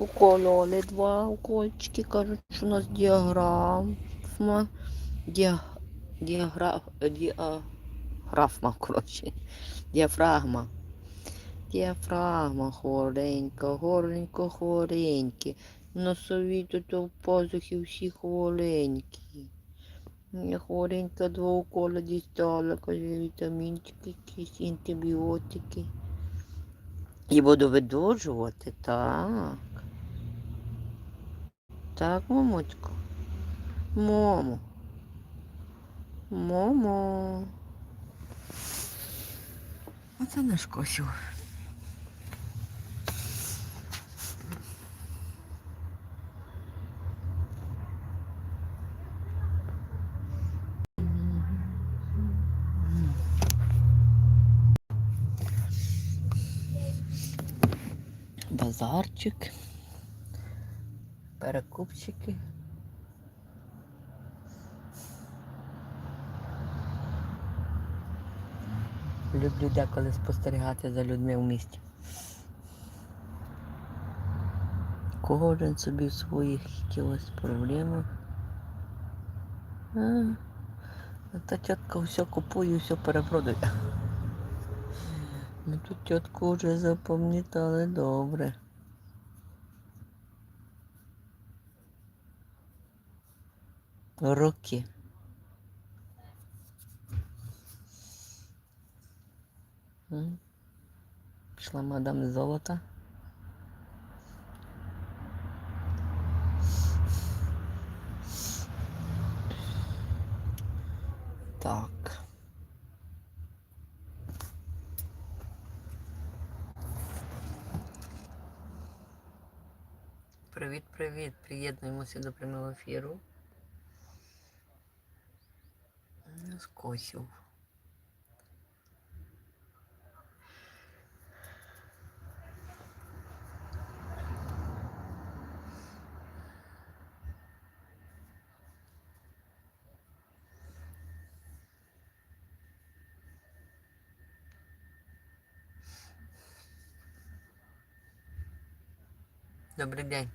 Укололи два укольчики, кажуть, що у нас діаграфма. Діа... Діаграф... Діаграфма, коротше. Діафрагма. Діафрагма хворенька, горленько хвореньке. Носові тут у пазухи всі хворенькі. Хворенька два укола дістала, каже, вітамінчики, якісь антибіотики. І буду видужувати, так. Так, мамочко. Мамо. Мамо. Оце наш косю. Базарчик. Перекупчики. Люблю деколи спостерігати за людьми в місті. Кожен собі в своїх якихось проблемах. А, та тітка все купує, все перепродає. Ми тут тітку вже запам'ятали добре. Роки. М. Пішла мадам золота. Так. Привіт, привіт! Приєднуємося до прямого ефіру. З косів. Добрий день.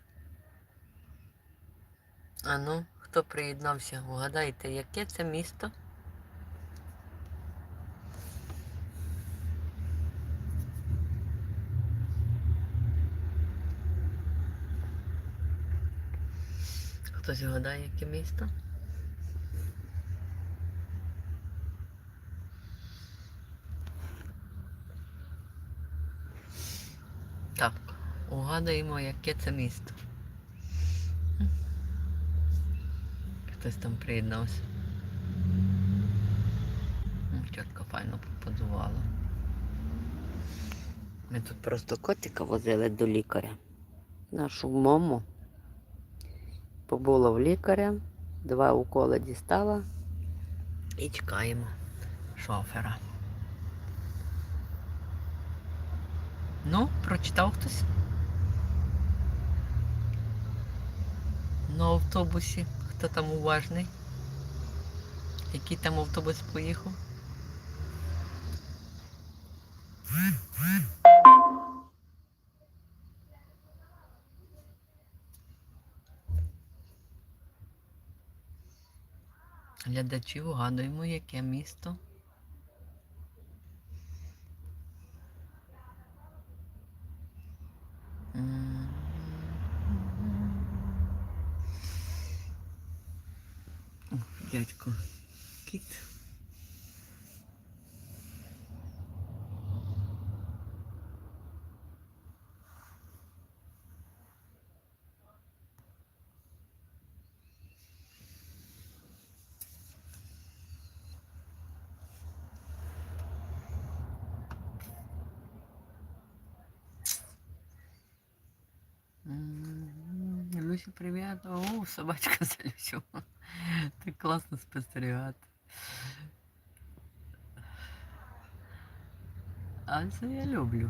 А ну, хто приєднався? Угадайте, яке це місто? Хтось вгадає, яке місто? Так, угадуємо, яке це місто. Хтось там приєднався. М, Тітка файно поподувала. Ми тут просто котика возили до лікаря. Нашу маму. Побула в лікаря, два уколи дістала і чекаємо шофера. Ну, прочитав хтось? На автобусі. Хто там уважний? Який там автобус поїхав? Глядачі угадуємо, яке місто. Люся, привіт. О, собачка за Люсю. Так класно спостерігати. А це я люблю.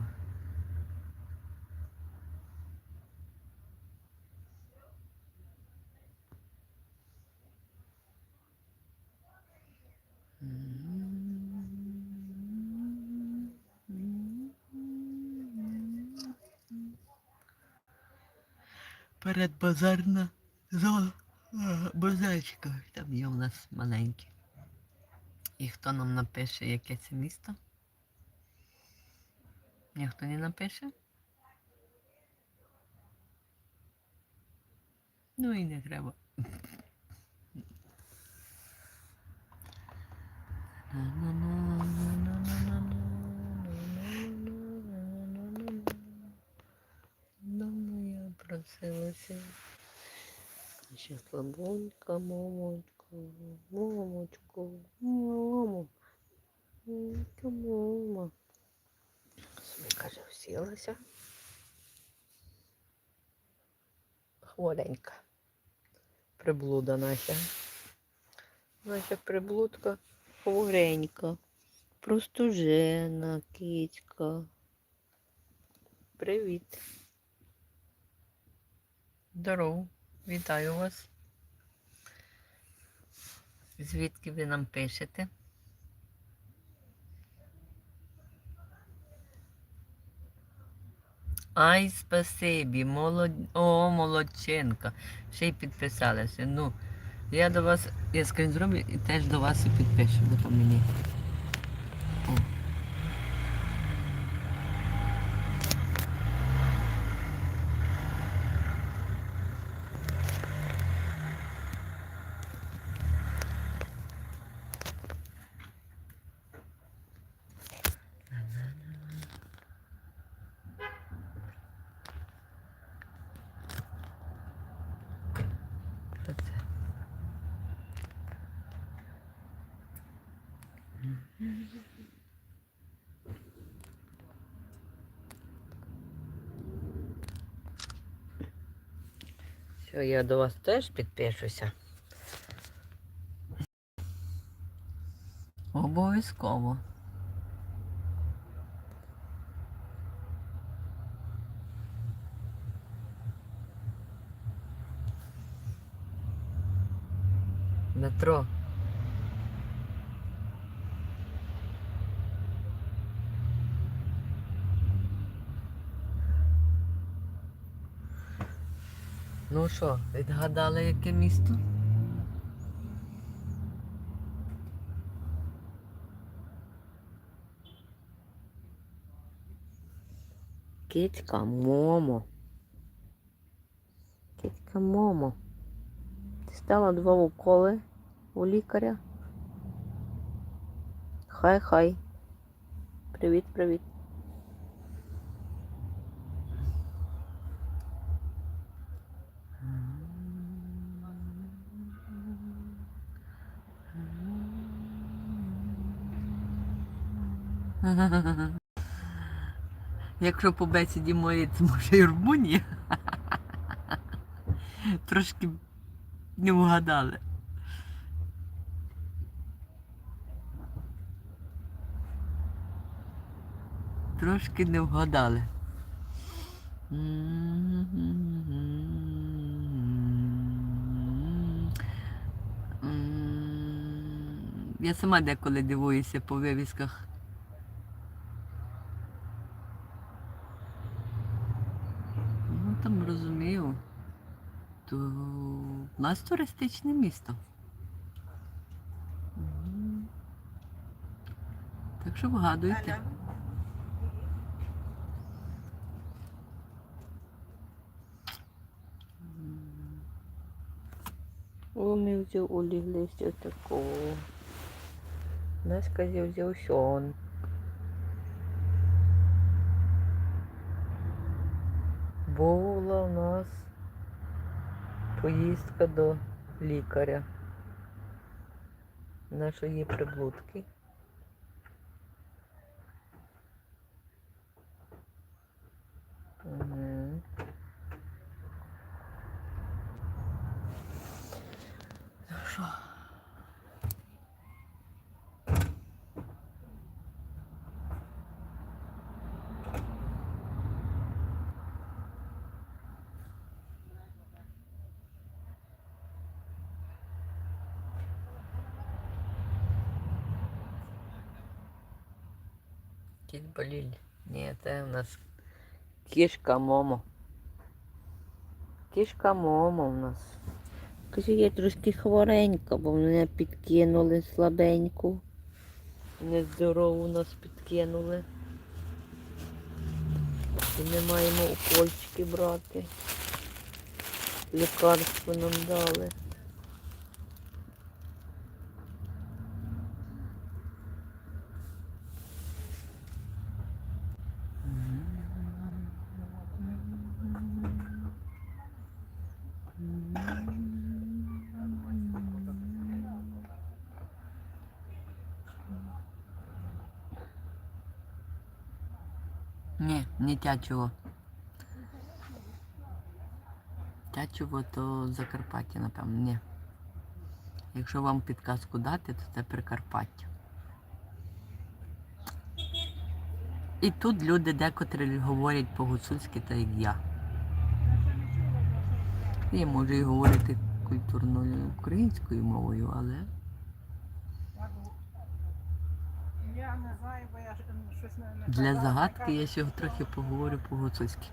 Передбазарна зона е, базарчика. Там є у нас маленькі. І хто нам напише, яке це місто? Ніхто не напише? Ну і не треба. Давно я просилася. Ще слабонька, мамочку, мамочку, маму. Мамочка, мама. Собі каже, всілася. Хворенька. Приблуда наша. Наша приблудка хворенька. Простужена кицька. Привіт. Здорово. Вітаю вас. Звідки ви нам пишете? Ай, спасибі, молод... О, молодчинка. Ще й підписалася. Ну, я до вас, я скрін зроблю і теж до вас і підпишу, бо то мені. Все, я до вас теж підпишуся. Обов'язково. Метро. Ну що, відгадали, яке місто? Кицька Момо. Кицька Момо. Ти стала два уколи у лікаря. Хай-хай. Привіт, Якщо по бесіді моїй, це може і Румунія. Трошки не вгадали. Трошки не вгадали. Я сама деколи дивуюся по вивісках. Ну там розумію. То в нас туристичне місто. Так що вгадуйте. О, ми взяв уліглися такого. Наш козів взяв сон. Була у нас поїздка до лікаря. Нашої приблудки. Угу. Ну що? Кіт боліль. Ні, це у нас кішка Момо. Кішка Момо в нас. Каже, я трошки хворенька, бо мене підкинули слабеньку. Нездорову нас підкинули. І не маємо укольчики брати. Лікарство нам дали. Тячого. Тячого то Закарпаття, напевно, ні. Якщо вам підказку дати, то це Прикарпаття. І тут люди декотрі говорять по-гуцульськи, так як я. Я можу і говорити культурною українською мовою, але Я не знаю, бо я ж, м, щось не, не для загадки я ще трохи поговорю по-гуцульськи.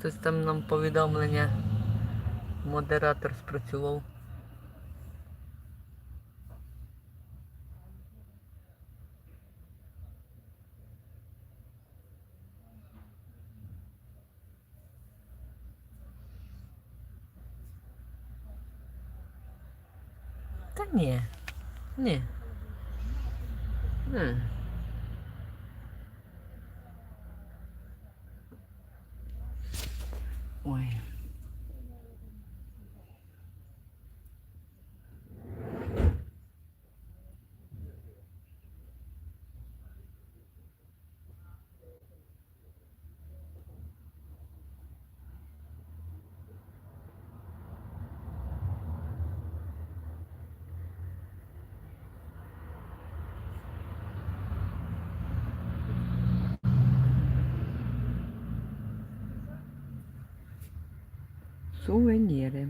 Хтось там нам повідомлення. Модератор спрацював. Та ні. Ні. Ні. Ой. Сувеніри.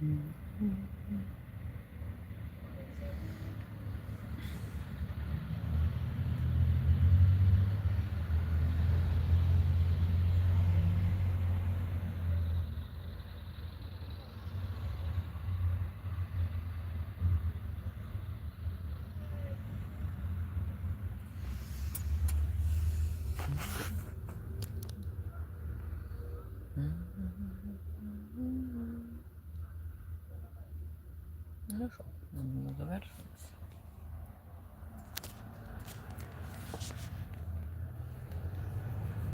Ну що, будемо завершуватися.